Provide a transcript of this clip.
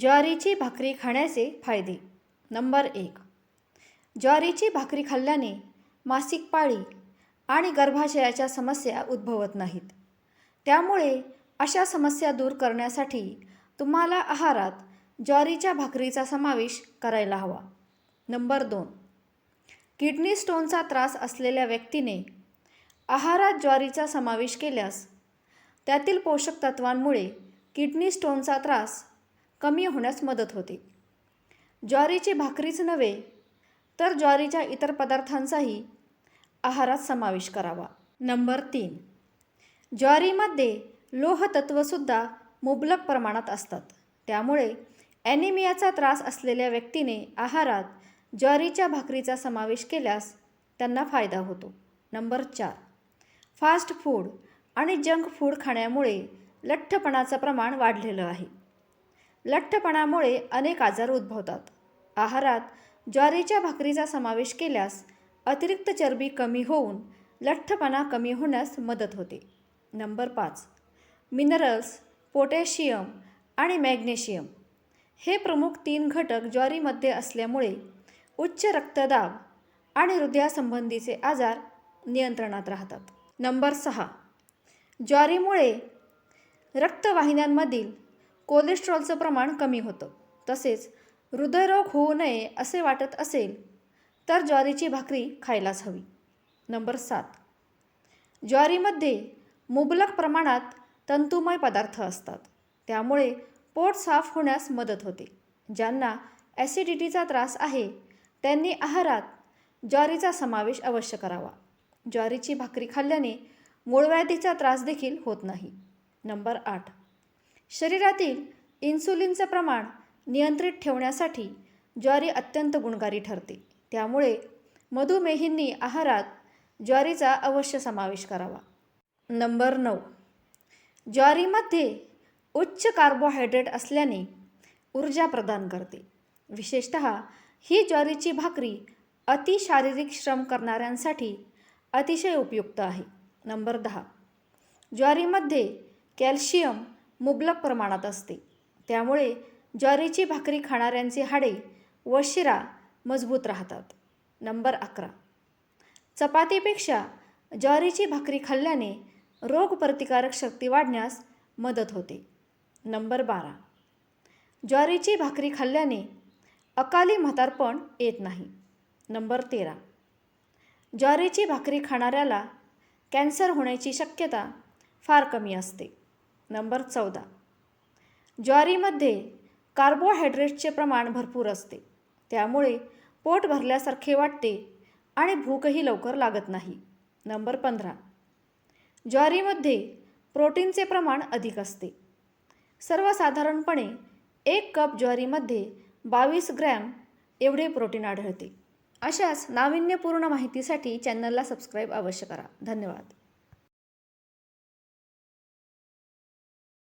ज्वारीची भाकरी खाण्याचे फायदे. नंबर एक. ज्वारीची भाकरी खाल्ल्याने मासिक पाळी आणि गर्भाशयाच्या समस्या उद्भवत नाहीत. त्यामुळे अशा समस्या दूर करण्यासाठी तुम्हाला आहारात ज्वारीच्या भाकरीचा समावेश करायला हवा. नंबर दोन. किडनी स्टोनचा त्रास असलेल्या व्यक्तीने आहारात ज्वारीचा समावेश केल्यास त्यातील पोषक तत्वांमुळे किडनी स्टोनचा त्रास कमी होण्यास मदत होते. ज्वारीची भाकरीच नव्हे तर ज्वारीच्या इतर पदार्थांचाही आहारात समावेश करावा. नंबर तीन. ज्वारीमध्ये लोहतत्वसुद्धा मुबलक प्रमाणात असतात. त्यामुळे ॲनिमियाचा त्रास असलेल्या व्यक्तीने आहारात ज्वारीच्या भाकरीचा समावेश केल्यास त्यांना फायदा होतो. नंबर चार. फास्ट फूड आणि जंक फूड खाण्यामुळे लठ्ठपणाचं प्रमाण वाढलेलं आहे. लठ्ठपणामुळे अनेक आजार उद्भवतात. आहारात ज्वारीच्या भाकरीचा समावेश केल्यास अतिरिक्त चरबी कमी होऊन लठ्ठपणा कमी होण्यास मदत होते. नंबर पाच मिनरल्स पोटॅशियम आणि मॅग्नेशियम. हे प्रमुख तीन घटक ज्वारीमध्ये असल्यामुळे उच्च रक्तदाब आणि हृदयासंबंधीचे आजार नियंत्रणात राहतात. नंबर सहा ज्वारीमुळे रक्तवाहिन्यांमधील कोलेस्ट्रॉलचं प्रमाण कमी होतं. तसेच हृदयरोग होऊ नये असे वाटत असेल तर ज्वारीची भाकरी खायलाच हवी. नंबर सात. ज्वारीमध्ये मुबलक प्रमाणात तंतुमय पदार्थ असतात. त्यामुळे पोट साफ होण्यास मदत होते. ज्यांना ॲसिडिटीचा त्रास आहे त्यांनी आहारात ज्वारीचा समावेश अवश्य करावा. ज्वारीची भाकरी खाल्ल्याने मूळव्याधीचा त्रास देखील होत नाही. नंबर आठ. शरीरातील इन्सुलिनचं प्रमाण नियंत्रित ठेवण्यासाठी ज्वारी अत्यंत गुणकारी ठरते. त्यामुळे मधुमेहींनी आहारात ज्वारीचा अवश्य समावेश करावा. नंबर नऊ. ज्वारीमध्ये उच्च कार्बोहायड्रेट असल्याने ऊर्जा प्रदान करते. विशेषत ही ज्वारीची भाकरी अति शारीरिक श्रम करणाऱ्यांसाठी अतिशय उपयुक्त आहे. नंबर दहा. ज्वारीमध्ये कॅल्शियम मुबलक प्रमाणात असते. त्यामुळे ज्वारीची भाकरी खाणाऱ्यांचे हाडे व शिरा मजबूत राहतात. नंबर अकरा. चपातीपेक्षा ज्वारीची भाकरी खाल्ल्याने रोगप्रतिकारक शक्ती वाढण्यास मदत होते. नंबर बारा. ज्वारीची भाकरी खाल्ल्याने अकाली म्हातारपण येत नाही. नंबर तेरा. ज्वारीची भाकरी खाणाऱ्याला कॅन्सर होण्याची शक्यता फार कमी असते. नंबर चौदा. ज्वारीमध्ये कार्बोहायड्रेटचे प्रमाण भरपूर असते. त्यामुळे पोट भरल्यासारखे वाटते आणि भूकही लवकर लागत नाही. नंबर पंधरा. ज्वारीमध्ये प्रोटीनचे प्रमाण अधिक असते. सर्वसाधारणपणे एक कप ज्वारीमध्ये बावीस ग्रॅम एवढे प्रोटीन आढळते. अशाच नाविन्यपूर्ण माहितीसाठी चॅनलला सबस्क्राईब अवश्य करा. धन्यवाद.